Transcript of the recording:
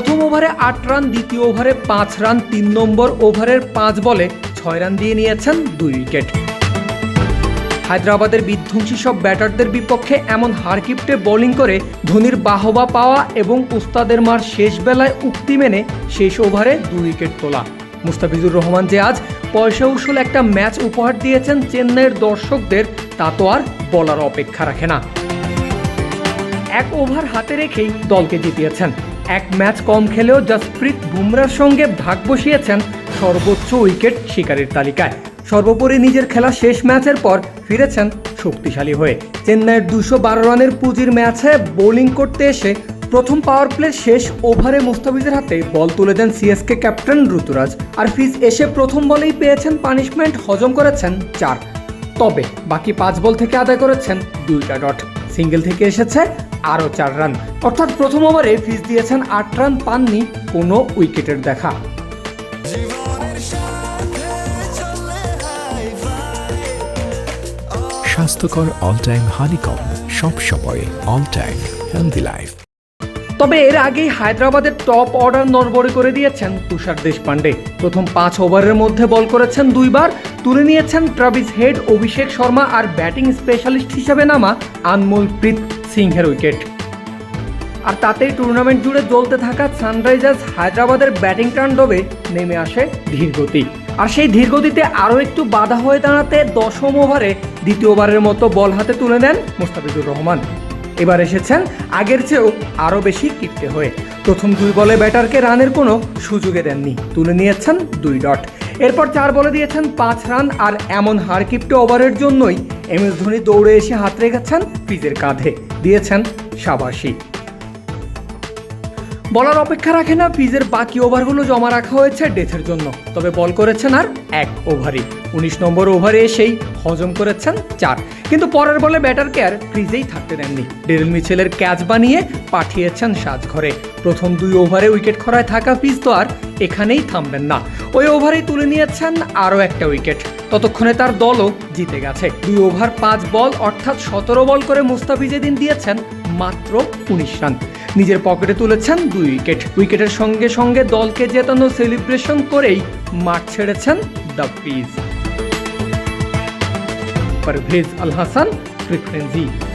প্রথম ওভারে আট রান, দ্বিতীয় ওভারে পাঁচ রান, তিন নম্বর ওভারের পাঁচ বলে ছয় রান দিয়ে নিয়েছেন দুই উইকেট। হায়দ্রাবাদের বিধ্বংসী সব ব্যাটারদের বিপক্ষে এমন হারকিপ্টে বোলিং করে ধোনির বাহবা পাওয়া এবং উস্তাদের মার শেষ বেলায় উক্তি মেনে শেষ ওভারে দুই উইকেট তোলা। মুস্তাফিজুর রহমান যে আজ পয়সা উসুল একটা ম্যাচ উপহার দিয়েছেন চেন্নাইয়ের দর্শকদের, তা তো আর বলার অপেক্ষা রাখে না। এক ওভার হাতে রেখেই দলকে জিতিয়েছেন। এক ম্যাচ কম খেলেও জসপ্রীত বুমরার সঙ্গে ভাগ বসিয়েছেন সর্বোচ্চ উইকেট শিকারের তালিকায়। সর্বোপরি নিজের খেলা শেষ ম্যাচের পর ফিরেছেন শক্তিশালী হয়ে। চেন্নাইয়ের দুশো বারো রানের পুঁজির ম্যাচে বোলিং করতে এসে প্রথম পাওয়ার প্লে শেষ ওভারে মুস্তাফিজের হাতে বল তুলে দেন সিএসকে ক্যাপ্টেন ঋতুরাজ। আর ফিজ এসে প্রথম বলেই পেয়েছেন পানিশমেন্ট হজম করেছেন চার। তবে বাকি পাঁচ বল থেকে আদায় করেছেন দুইটা ডট। সিঙ্গেল থেকে এসেছে আরও চার রান। অর্থাৎ প্রথম ওভারে ফিজ দিয়েছেন আট রান পাননি কোনো উইকেটের দেখা। স্বাস্থ্যকর অল টাইম হানিকম সব সময় অল টাইম হেলদি লাইফ। তবে এর আগেই হায়দ্রাবাদের টপ অর্ডার নড়বড়ে করে দিয়েছেন তুষার দেশপান্ডে প্রথম পাঁচ ওভারের মধ্যে বল করেছেন দুইবার। তুলে নিয়েছেন ট্রাভিস হেড অভিষেক শর্মা আর ব্যাটিং স্পেশালিস্ট হিসেবে নামা আনমোল প্রীত। সিংহের উইকেট আর তাতেই টুর্নামেন্ট জুড়ে জ্বলতে থাকা সানরাইজার্স হায়দ্রাবাদের ব্যাটিং তাণ্ডবে নেমে আসে ধীরগতি। আর সেই ধীরগতিতে আরও একটু বাধা হয়ে দাঁড়াতে দশম ওভারে দ্বিতীয়বারের মতো বল হাতে তুলে দেন মুস্তাফিজুর রহমান। এবার এসেছেন আগের চেয়েও আরও বেশি কিপটে হয়ে। প্রথম দুই বলে ব্যাটারকে রানের কোনো সুযোগে দেননি। তুলে নিয়েছেন দুই ডট। এরপর চার বলে দিয়েছেন পাঁচ রান, আর এমন হার কিপটে ওভারের জন্যই এম এস ধোনি দৌড়ে এসে হাত রেখেছেন পিজের কাঁধে দিয়েছেন সাবাসী। বলার অপেক্ষা রাখে না পিজের বাকি ওভারগুলো জমা রাখা হয়েছে ডেথের জন্য। তবে বল করেছেন আর এক ওভারই। উনিশ নম্বর ওভারে এসেই হজম করেছেন চার। কিন্তু পরের বলে ব্যাটার কেয়ার ক্রিজেই থাকতে দেননি। ডেরেল মিছেলের ক্যাচ বানিয়ে পাঠিয়েছেন সাজঘরে। প্রথম দুই ওভারে উইকেট খরায় থাকা পিজ তো আর এখানেই থামবেন না। ওই ওভারেই তুলে নিয়েছেন আরও একটা উইকেট। ততক্ষণে তার দলও জিতে গেছে। দুই ওভার পাঁচ বল, অর্থাৎ সতেরো বল করে মুস্তাফিজ দিন দিয়েছেন মাত্র উনিশ রান। নিজের পকেটে তুলেছেন দুই উইকেট। উইকেটের সঙ্গে সঙ্গে দলকে জেতানো সেলিব্রেশন করেই মাঠ ছেড়েছেন the Fizz Parvez Al Hasan frequency